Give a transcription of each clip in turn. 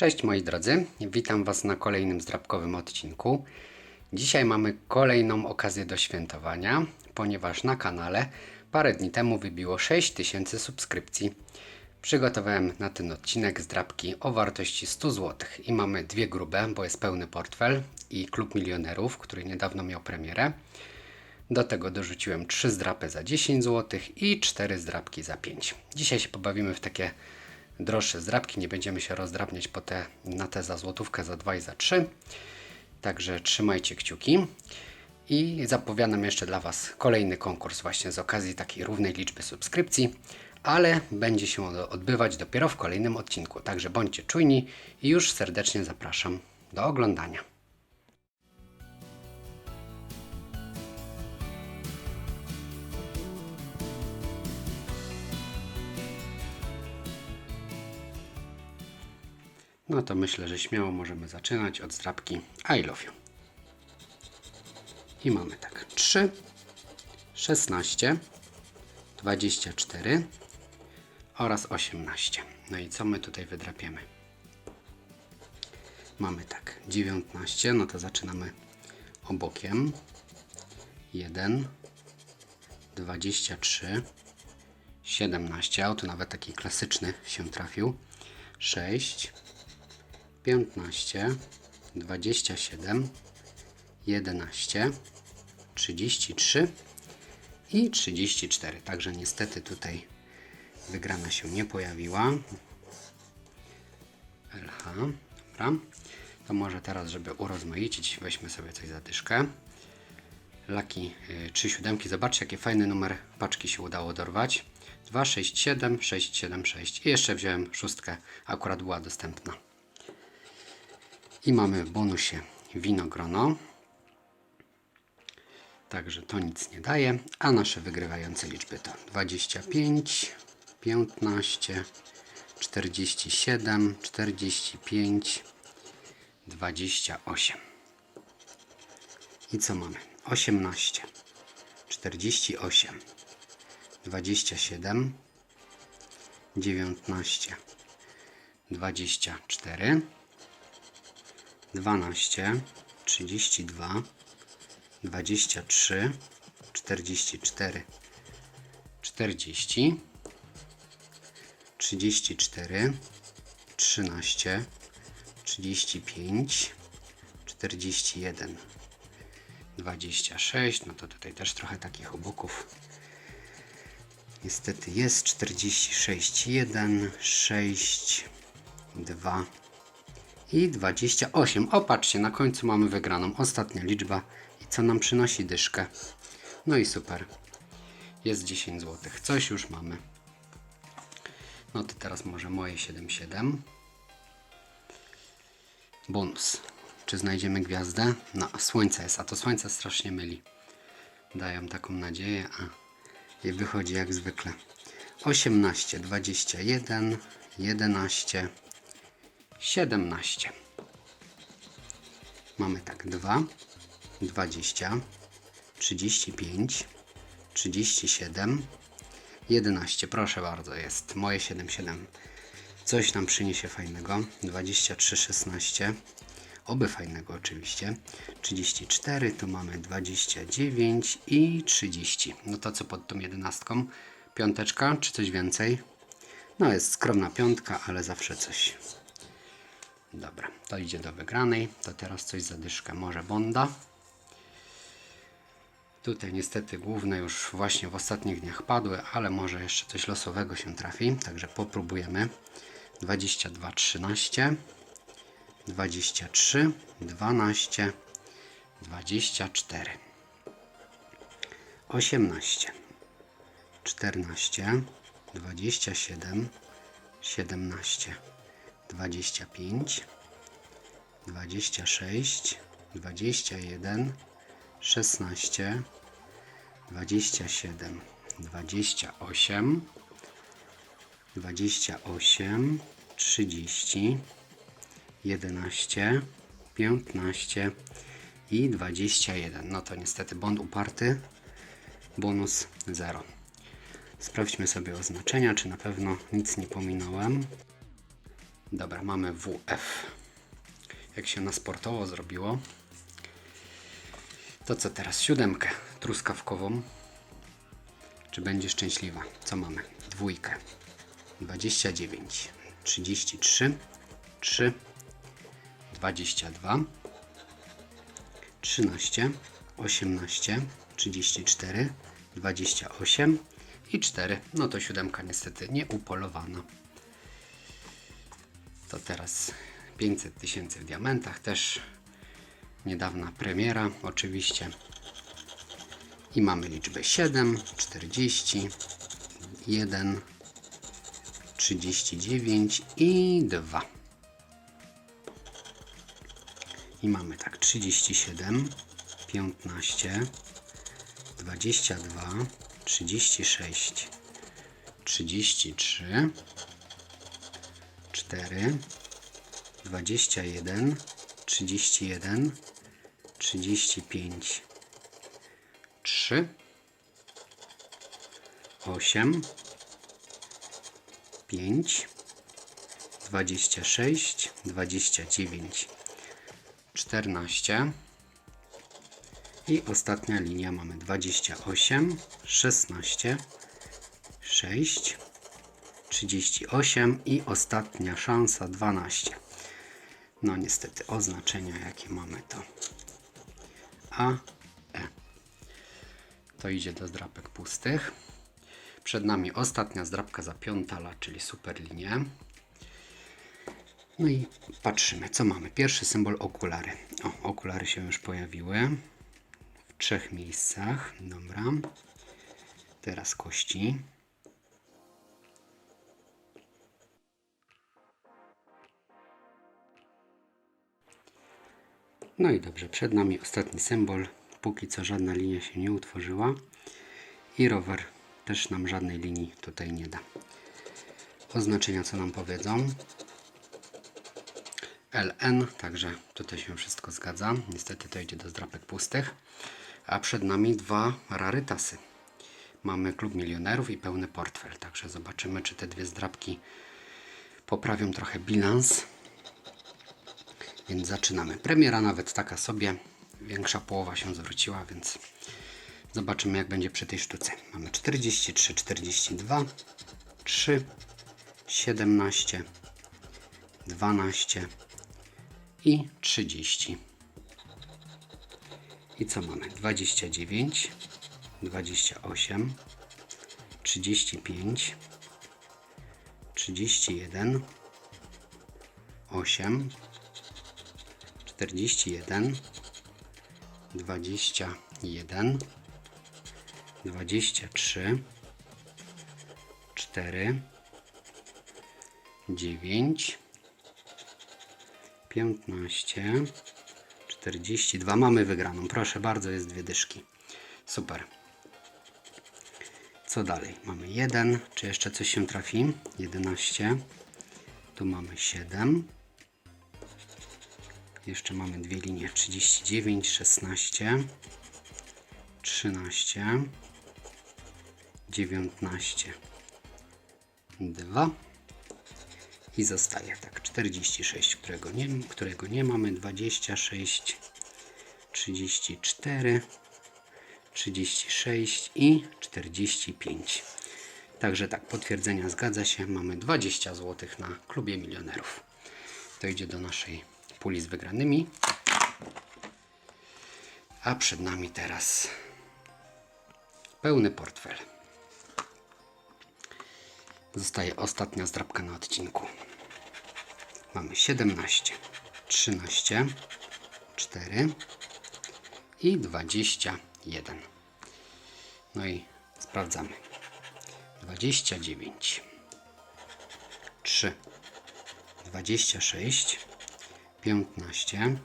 Cześć moi drodzy, witam Was na kolejnym zdrabkowym odcinku. Dzisiaj mamy kolejną okazję do świętowania, ponieważ na kanale parę dni temu wybiło 6000 subskrypcji. Przygotowałem na ten odcinek zdrabki o wartości 100 zł i mamy dwie grube, bo jest pełny portfel i Klub Milionerów, który niedawno miał premierę. Do tego dorzuciłem 3 zdrapy za 10 zł i 4 zdrapki za 5. Dzisiaj się pobawimy w takie droższe zdrapki. Nie będziemy się rozdrabniać po te, na te za złotówkę, za 2 i za 3. Także trzymajcie kciuki. I zapowiadam jeszcze dla Was kolejny konkurs właśnie z okazji takiej równej liczby subskrypcji, ale będzie się odbywać dopiero w kolejnym odcinku. Także bądźcie czujni i już serdecznie zapraszam do oglądania. No to myślę, że śmiało możemy zaczynać od zdrabki I love you. I mamy tak 3, 16, 24 oraz 18. No i co my tutaj wydrapiemy? Mamy tak 19, no to zaczynamy obokiem. 1, 23, 17, a tu nawet taki klasyczny się trafił. 6, 15, 27, 11, 33 i 34. Także niestety tutaj wygrana się nie pojawiła. LH, dobra. To może teraz, żeby urozmaicić, weźmy sobie coś za dyszkę. Laki 3 siódemki. Zobaczcie, jaki fajny numer paczki się udało dorwać. 2, 6, 7, 6, 7, 6. I jeszcze wziąłem szóstkę, akurat była dostępna. I mamy w bonusie winogrono. Także to nic nie daje. A nasze wygrywające liczby to 25, 15, 47, 45, 28. I co mamy? 18, 48, 27, 19, 24, 12, 32, 23, 44, 40, 34, 13, 35, 41, 26. No to tutaj też trochę takich oboków. Niestety jest 46, 1, 6, 2 i 28. O, patrzcie, na końcu mamy wygraną. Ostatnia liczba. I co nam przynosi dyszkę? No i super. Jest 10 zł. Coś już mamy. No to teraz może moje 7,7. Bonus. Czy znajdziemy gwiazdę? No, słońce jest, a to słońce strasznie myli. Dają taką nadzieję, a i wychodzi jak zwykle. 18, 21, 11, 17. Mamy tak 2, 20, 35, 37, 11. Proszę bardzo, jest moje 77. Coś nam przyniesie fajnego. 23, 16. Oby fajnego oczywiście. 34, tu mamy 29 i 30. No to co pod tą jedenastką? Piąteczka, czy coś więcej? No jest skromna piątka, ale zawsze coś. Dobra, to idzie do wygranej. To teraz coś zadyszka. Może Bonda. Tutaj niestety główne już właśnie w ostatnich dniach padły, ale może jeszcze coś losowego się trafi. Także popróbujemy. 22, 13, 23, 12, 24, 18, 14, 27, 17, 25, 26, 21, 16, 27, 28, 28, 30, 11, 15 i 21. No to niestety błąd uparty, bonus 0. Sprawdźmy sobie oznaczenia, czy na pewno nic nie pominąłem. Dobra, mamy WF. Jak się na sportowo zrobiło. To co teraz? Siódemkę truskawkową. Czy będzie szczęśliwa? Co mamy? Dwójkę. 29, 33, 3, 22, 13, 18, 34, 28 i 4. No to siódemka niestety nie upolowana. To teraz 500 tysięcy w diamentach, też niedawna premiera oczywiście. I mamy liczbę 7, 40, 1, 39 i 2. I mamy tak 37, 15, 22, 36, 33, 4, 21, 31, 35, 3, 8, 5, 26, 29, 14 i ostatnia linia mamy 28, 16, 6, 38 i ostatnia szansa 12. No niestety oznaczenia jakie mamy to A, E. To idzie do zdrapek pustych. Przed nami ostatnia zdrapka za piątala, czyli super linię. No i patrzymy, co mamy. Pierwszy symbol okulary. O, okulary się już pojawiły w trzech miejscach. Dobra. Teraz kości. No i dobrze, przed nami ostatni symbol. Póki co żadna linia się nie utworzyła. I rower też nam żadnej linii tutaj nie da. Oznaczenia co nam powiedzą. LN, także tutaj się wszystko zgadza. Niestety to idzie do zdrapek pustych. A przed nami dwa rarytasy. Mamy klub milionerów i pełny portfel. Także zobaczymy, czy te dwie zdrapki poprawią trochę bilans. Więc zaczynamy. Premiera nawet taka sobie. Większa połowa się zwróciła, więc zobaczymy jak będzie przy tej sztuce. Mamy 43, 42, 3, 17, 12 i 30. I co mamy? 29, 28, 35, 31, 8, 41, 21, 23, 4, 9, 15, 42. Mamy wygraną. Proszę bardzo, jest dwie dyszki. Super. Co dalej? Mamy 1. Czy jeszcze coś się trafi? 11. Tu mamy 7. Jeszcze mamy dwie linie 39, 16, 13, 19, 2 i zostaje tak 46, którego nie, którego nie mamy, 26, 34, 36 i 45. Także tak, potwierdzenia zgadza się. Mamy 20 zł na klubie milionerów. To idzie do naszej puli z wygranymi. A przed nami teraz pełny portfel. Zostaje ostatnia zdrabka na odcinku. Mamy 17, 13, 4 i 21. No i sprawdzamy. 29, 3, 26, 15,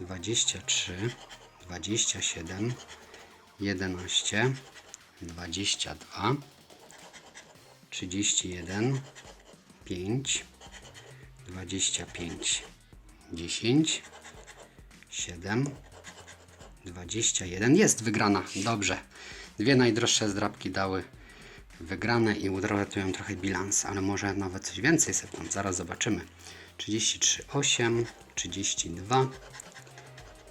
23, 27, 11, 22, 31, 5, 25, 10, 7, 21. Jest wygrana. Dobrze. Dwie najdroższe zdrabki dały wygrane i uratują trochę bilans, ale może nawet coś więcej sobie tam, zaraz zobaczymy. 33, 8, 32,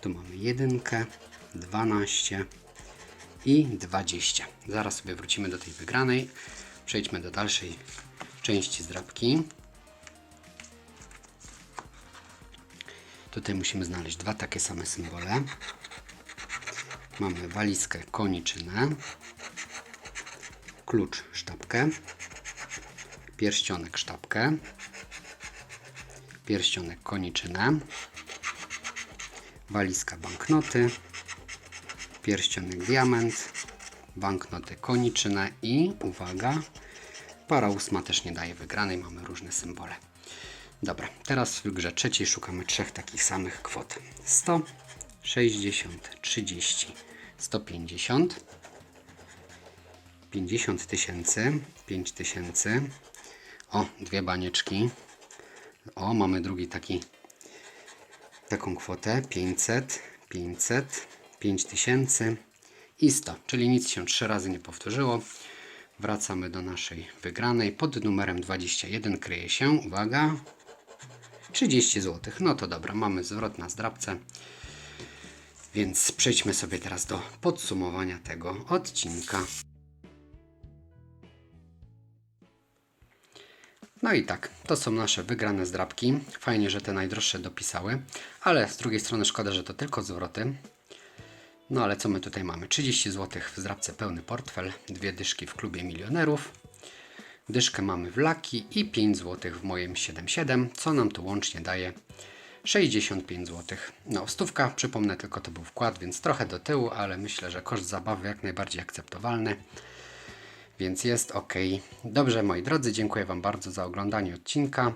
tu mamy jedynkę, 12 i 20. Zaraz sobie wrócimy do tej wygranej. Przejdźmy do dalszej części zdrabki. Tutaj musimy znaleźć dwa takie same symbole. Mamy walizkę koniczynę, klucz sztabkę, pierścionek sztabkę, pierścionek koniczynę, walizka banknoty, pierścionek diament, banknoty koniczynę i uwaga, para ósma też nie daje wygranej, mamy różne symbole. Dobra, teraz w grze trzeciej szukamy trzech takich samych kwot. 100, 60, 30, 150, 50 tysięcy, 5 tysięcy, o, dwie banieczki, o, mamy drugi taki, taką kwotę, 500, 500, 5000 i 100, czyli nic się trzy razy nie powtórzyło. Wracamy do naszej wygranej. Pod numerem 21 kryje się, uwaga, 30 zł. No to dobra, mamy zwrot na zdrabce. Więc przejdźmy sobie teraz do podsumowania tego odcinka. No i tak, to są nasze wygrane zdrabki. Fajnie, że te najdroższe dopisały, ale z drugiej strony szkoda, że to tylko zwroty. No ale co my tutaj mamy? 30 zł w zdrabce pełny portfel, dwie dyszki w klubie milionerów, dyszkę mamy w Laki i 5 zł w moim 77, co nam to łącznie daje 65 zł. No, stówka, przypomnę, tylko to był wkład, więc trochę do tyłu, ale myślę, że koszt zabawy jak najbardziej akceptowalny, więc jest ok. Dobrze, moi drodzy, dziękuję Wam bardzo za oglądanie odcinka.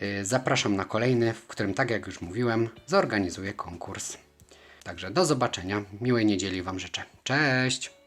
Yy, Zapraszam na kolejny, w którym, tak jak już mówiłem, zorganizuję konkurs. Także do zobaczenia. Miłej niedzieli Wam życzę. Cześć!